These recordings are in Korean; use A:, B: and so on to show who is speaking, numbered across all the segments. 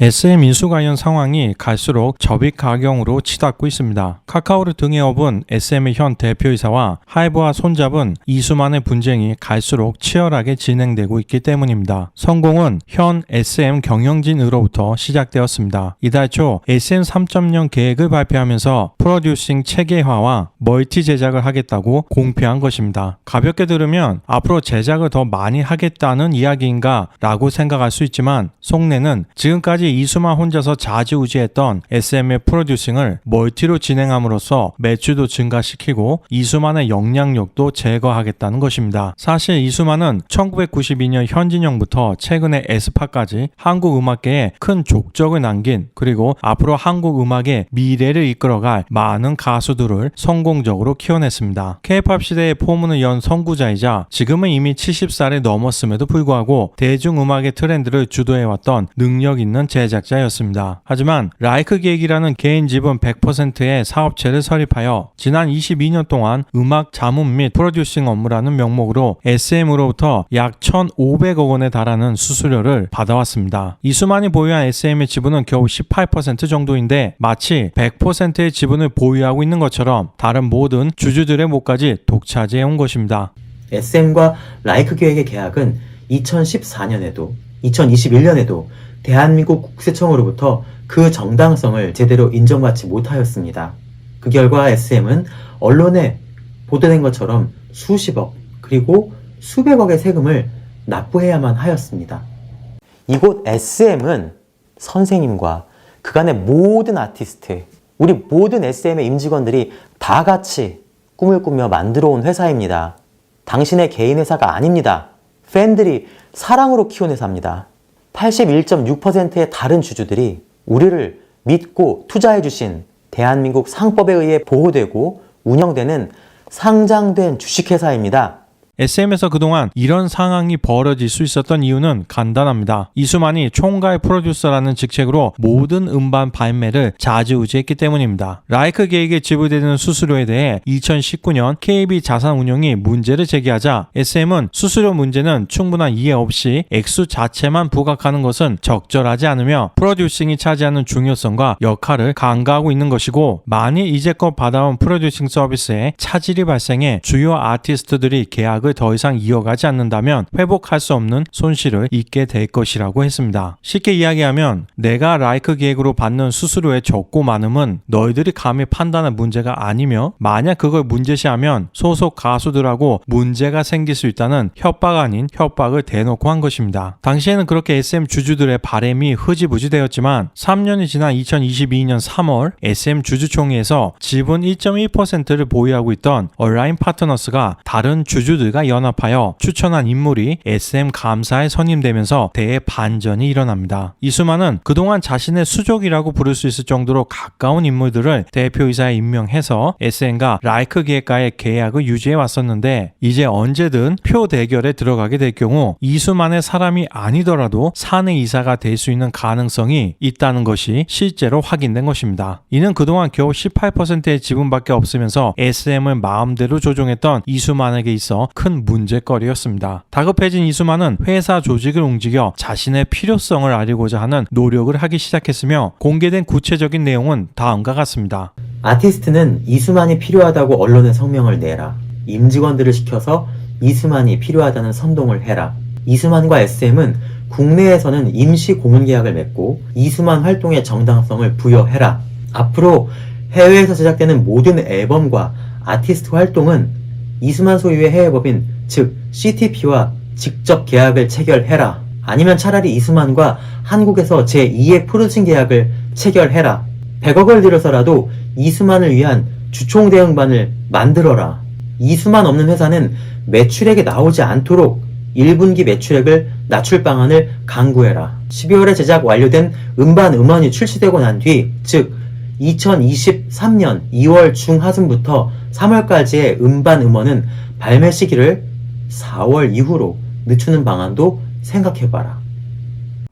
A: SM 인수 관련 상황이 갈수록 접입 가경으로 치닫고 있습니다. 카카오를 등에 업은 SM의 현 대표이사와 하이브와 손잡은 이수만의 분쟁이 갈수록 치열하게 진행되고 있기 때문입니다. 성공은 현 SM 경영진으로부터 시작되었습니다. 이달 초 SM 3.0 계획을 발표하면서 프로듀싱 체계화와 멀티 제작을 하겠다고 공표한 것입니다. 가볍게 들으면 앞으로 제작을 더 많이 하겠다는 이야기인가 라고 생각할 수 있지만 속내는 지금까지 이수만 혼자서 자지우지했던 SM의 프로듀싱을 멀티로 진행함으로써 매출도 증가시키고 이수만의 영향력도 제거하겠다는 것입니다. 사실 이수만은 1992년 현진영부터 최근의 에스파까지 한국 음악계에 큰 족적을 남긴 그리고 앞으로 한국 음악의 미래를 이끌어갈 많은 가수들을 성공적으로 키워냈습니다. K-팝 시대의 포문을 연 선구자이자 지금은 이미 70살이 넘었음에도 불구하고 대중음악의 트렌드를 주도해왔던 능력 있는 제 작자였습니다. 하지만 라이크 계획이라는 개인 지분 100%의 사업체를 설립하여 지난 22년 동안 음악 자문 및 프로듀싱 업무라는 명목으로 SM으로부터 약 1,500억 원에 달하는 수수료를 받아왔습니다. 이수만이 보유한 SM의 지분은 겨우 18% 정도인데 마치 100%의 지분을 보유하고 있는 것처럼 다른 모든 주주들의 목까지 독차지해 온 것입니다.
B: SM과 라이크 계획의 계약은 2014년에도 2021년에도 대한민국 국세청으로부터 그 정당성을 제대로 인정받지 못하였습니다. 그 결과 SM은 언론에 보도된 것처럼 수십억 그리고 수백억의 세금을 납부해야만 하였습니다. 이곳 SM은 선생님과 그간의 모든 아티스트, 우리 모든 SM의 임직원들이 다 같이 꿈을 꾸며 만들어 온 회사입니다. 당신의 개인 회사가 아닙니다. 팬들이 사랑으로 키운 회사입니다. 81.6%의 다른 주주들이 우리를 믿고 투자해 주신 대한민국 상법에 의해 보호되고 운영되는 상장된 주식회사입니다.
A: SM에서 그동안 이런 상황이 벌어질 수 있었던 이유는 간단합니다. 이수만이 총괄 프로듀서라는 직책으로 모든 음반 발매를 좌지우지했기 때문입니다. 라이크 계획에 지불되는 수수료에 대해 2019년 KB 자산운용이 문제를 제기하자 SM은 수수료 문제는 충분한 이해 없이 액수 자체만 부각하는 것은 적절하지 않으며 프로듀싱이 차지하는 중요성과 역할을 간과하고 있는 것이고 만일 이제껏 받아온 프로듀싱 서비스에 차질이 발생해 주요 아티스트들이 계약을 더 이상 이어가지 않는다면 회복할 수 없는 손실을 입게 될 것이라고 했습니다. 쉽게 이야기하면 내가 라이크 계획으로 받는 수수료의 적고 많음은 너희들이 감히 판단할 문제가 아니며 만약 그걸 문제시하면 소속 가수들하고 문제가 생길 수 있다는 협박 아닌 협박을 대놓고 한 것입니다. 당시에는 그렇게 SM 주주들의 바램이 흐지부지 되었지만 3년이 지난 2022년 3월 SM 주주총회에서 지분 1.1%를 보유하고 있던 얼라인 파트너스가 다른 주주들과 연합하여 추천한 인물이 SM 감사에 선임되면서 대반전이 일어납니다. 이수만은 그동안 자신의 수족이라고 부를 수 있을 정도로 가까운 인물들을 대표이사에 임명해서 SM과 라이크 기획과의 계약을 유지해 왔었는데 이제 언제든 표 대결에 들어가게 될 경우 이수만의 사람이 아니더라도 사내 이사가 될 수 있는 가능성이 있다는 것이 실제로 확인된 것입니다. 이는 그동안 겨우 18%의 지분밖에 없으면서 SM을 마음대로 조종했던 이수만에게 있어 큰 문제거리였습니다. 다급해진 이수만은 회사 조직을 움직여 자신의 필요성을 알리고자 하는 노력을 하기 시작했으며 공개된 구체적인 내용은 다음과 같습니다.
B: 아티스트는 이수만이 필요하다고 언론에 성명을 내라. 임직원들을 시켜서 이수만이 필요하다는 선동을 해라. 이수만과 SM은 국내에서는 임시 고문 계약을 맺고 이수만 활동의 정당성을 부여해라. 앞으로 해외에서 제작되는 모든 앨범과 아티스트 활동은 이수만 소유의 해외법인 즉 CTP와 직접 계약을 체결해라. 아니면 차라리 이수만과 한국에서 제2의 프로듀싱 계약을 체결해라. 100억을 들여서라도 이수만을 위한 주총 대응반을 만들어라. 이수만 없는 회사는 매출액이 나오지 않도록 1분기 매출액을 낮출 방안을 강구해라. 12월에 제작 완료된 음반 음원이 출시되고 난 뒤, 즉 2023년 2월 중하순부터 3월까지의 음반 음원은 발매 시기를 4월 이후로 늦추는 방안도 생각해봐라.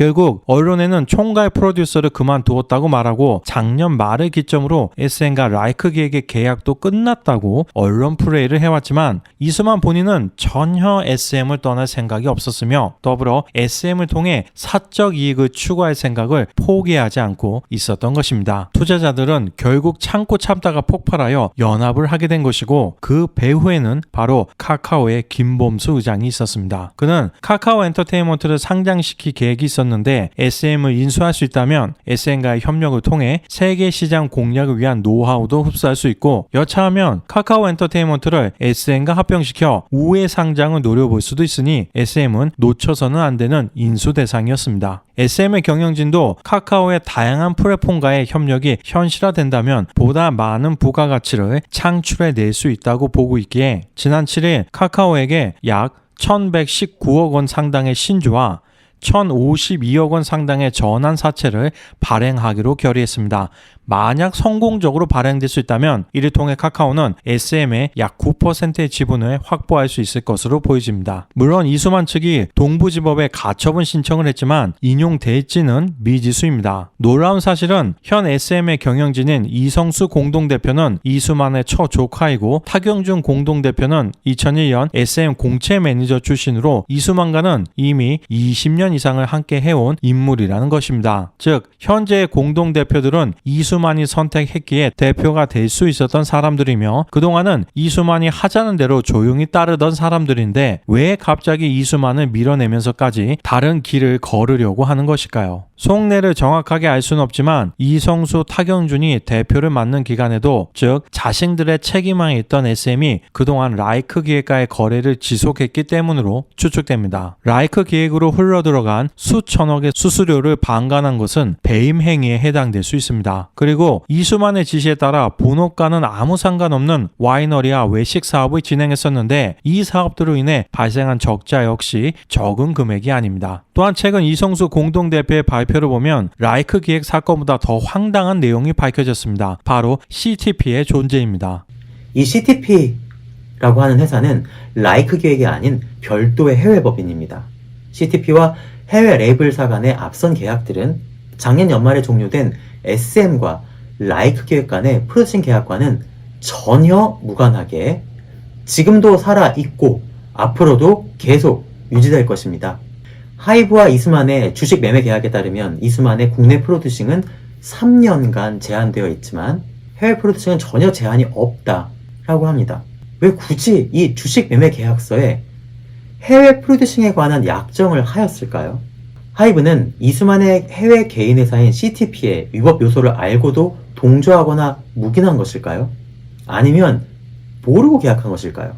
A: 결국 언론에는 총괄 프로듀서를 그만두었다고 말하고 작년 말을 기점으로 SN과 라이크 기획의 계약도 끝났다고 언론 플레이를 해왔지만 이수만 본인은 전혀 SM을 떠날 생각이 없었으며 더불어 SM을 통해 사적 이익을 추구할 생각을 포기하지 않고 있었던 것입니다. 투자자들은 결국 참고 참다가 폭발하여 연합을 하게 된 것이고 그 배후에는 바로 카카오의 김범수 의장이 있었습니다. 그는 카카오 엔터테인먼트를 상장시킬 계획이 있었는데 SM을 인수할 수 있다면 SM과의 협력을 통해 세계 시장 공략을 위한 노하우도 흡수할 수 있고 여차하면 카카오 엔터테인먼트를 SM과 합병시켜 우회 상장을 노려볼 수도 있으니 SM은 놓쳐서는 안 되는 인수 대상이었습니다. SM의 경영진도 카카오의 다양한 플랫폼과의 협력이 현실화된다면 보다 많은 부가가치를 창출해 낼 수 있다고 보고 있기에 지난 7일 카카오에게 약 1119억 원 상당의 신주와 1,052억 원 상당의 전환 사채를 발행하기로 결의했습니다. 만약 성공적으로 발행될 수 있다면 이를 통해 카카오는 SM의 약 9%의 지분을 확보할 수 있을 것으로 보여집니다. 물론 이수만 측이 동부지법에 가처분 신청을 했지만 인용될지는 미지수입니다. 놀라운 사실은 현 SM의 경영진인 이성수 공동대표는 이수만의 처조카이고 타경준 공동대표는 2001년 SM 공채 매니저 출신으로 이수만과는 이미 20년 이상을 함께 해온 인물이라는 것입니다. 즉 현재의 공동대표들은 이수만 이 선택했기에 대표가 될 수 있었던 사람들이며 그동안은 이수만이 하자는 대로 조용히 따르던 사람들인데 왜 갑자기 이수만을 밀어내면서까지 다른 길을 걸으려고 하는 것일까요? 속내를 정확하게 알 수는 없지만 이성수 타경준이 대표를 맡는 기간에도 즉 자신들의 책임하에 있던 SM이 그동안 라이크 기획과의 거래를 지속했기 때문으로 추측됩니다. 라이크 기획으로 흘러들어간 수천억의 수수료를 반환한 것은 배임 행위에 해당될 수 있습니다. 그리고 이수만의 지시에 따라 본업과는 아무 상관없는 와이너리와 외식 사업을 진행했었는데 이 사업들로 인해 발생한 적자 역시 적은 금액이 아닙니다. 또한 최근 이성수 공동대표의 발표를 보면 라이크 기획 사건보다 더 황당한 내용이 밝혀졌습니다. 바로 CTP의 존재입니다.
B: 이 CTP라고 하는 회사는 라이크 기획이 아닌 별도의 해외 법인입니다. CTP와 해외 레이블사 간의 앞선 계약들은 작년 연말에 종료된 SM과 라이크 기획 간의 프로듀싱 계약과는 전혀 무관하게 지금도 살아 있고 앞으로도 계속 유지될 것입니다. 하이브와 이수만의 주식 매매 계약에 따르면 이수만의 국내 프로듀싱은 3년간 제한되어 있지만 해외 프로듀싱은 전혀 제한이 없다라고 합니다. 왜 굳이 이 주식 매매 계약서에 해외 프로듀싱에 관한 약정을 하였을까요? 하이브는 이수만의 해외 개인 회사인 CTP의 위법 요소를 알고도 동조하거나 묵인한 것일까요? 아니면 모르고 계약한 것일까요?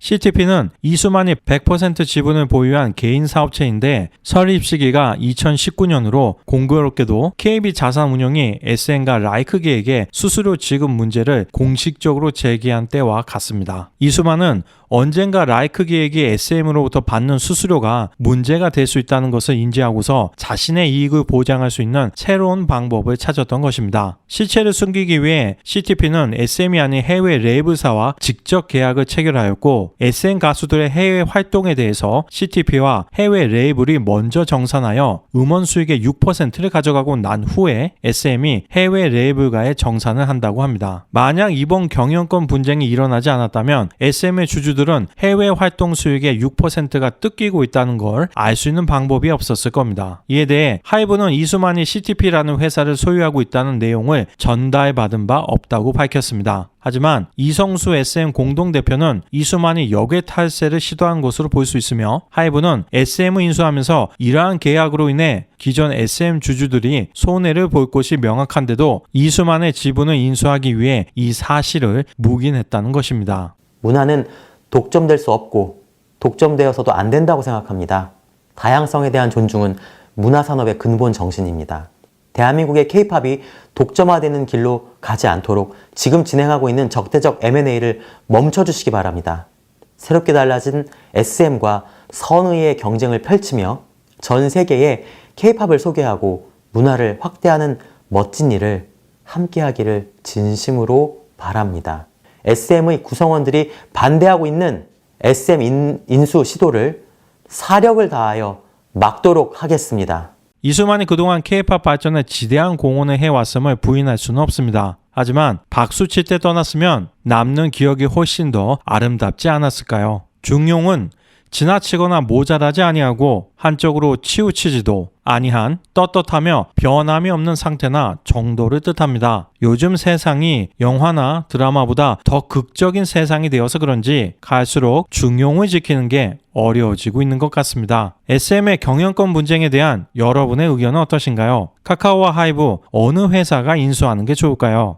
A: CTP는 이수만이 100% 지분을 보유한 개인 사업체인데 설립 시기가 2019년으로 공교롭게도 KB 자산운용이 SN과 라이크계에게 수수료 지급 문제를 공식적으로 제기한 때와 같습니다. 이수만은 언젠가 라이크 기획이 SM으로부터 받는 수수료가 문제가 될 수 있다는 것을 인지하고서 자신의 이익을 보장할 수 있는 새로운 방법을 찾았던 것입니다. 시체를 숨기기 위해 CTP는 SM이 아닌 해외 레이블사와 직접 계약을 체결하였고 SM 가수들의 해외 활동에 대해서 CTP와 해외 레이블이 먼저 정산하여 음원 수익의 6%를 가져가고 난 후에 SM이 해외 레이블과의 정산을 한다고 합니다. 만약 이번 경영권 분쟁이 일어나지 않았다면 SM의 주주들은 해외 활동 수익의 6%가 뜯기고 있다는 걸 알 수 있는 방법이 없었을 겁니다. 이에 대해 하이브는 이수만이 CTP라는 회사를 소유하고 있다는 내용을 전달받은 바 없다고 밝혔습니다. 하지만 이성수 SM 공동대표는 이수만이 역외 탈세를 시도한 것으로 볼 수 있으며 하이브는 SM을 인수하면서 이러한 계약으로 인해 기존 SM 주주들이 손해를 볼 것이 명확한데도 이수만의 지분을 인수하기 위해 이 사실을 묵인했다는 것입니다.
B: 문화는 독점될 수 없고 독점되어서도 안 된다고 생각합니다. 다양성에 대한 존중은 문화산업의 근본 정신입니다. 대한민국의 케이팝이 독점화되는 길로 가지 않도록 지금 진행하고 있는 적대적 M&A를 멈춰주시기 바랍니다. 새롭게 달라진 SM과 선의의 경쟁을 펼치며 전 세계에 케이팝을 소개하고 문화를 확대하는 멋진 일을 함께 하기를 진심으로 바랍니다. SM의 구성원들이 반대하고 있는 SM 인, 인수 시도를 사력을 다하여 막도록 하겠습니다.
A: 이수만이 그동안 케이팝 발전에 지대한 공헌을 해왔음을 부인할 수는 없습니다. 하지만 박수 칠 때 떠났으면 남는 기억이 훨씬 더 아름답지 않았을까요? 중용은 지나치거나 모자라지 아니하고 한쪽으로 치우치지도 아니한 떳떳하며 변함이 없는 상태나 정도를 뜻합니다. 요즘 세상이 영화나 드라마보다 더 극적인 세상이 되어서 그런지 갈수록 중용을 지키는 게 어려워지고 있는 것 같습니다. SM의 경영권 분쟁에 대한 여러분의 의견은 어떠신가요? 카카오와 하이브 어느 회사가 인수하는 게 좋을까요?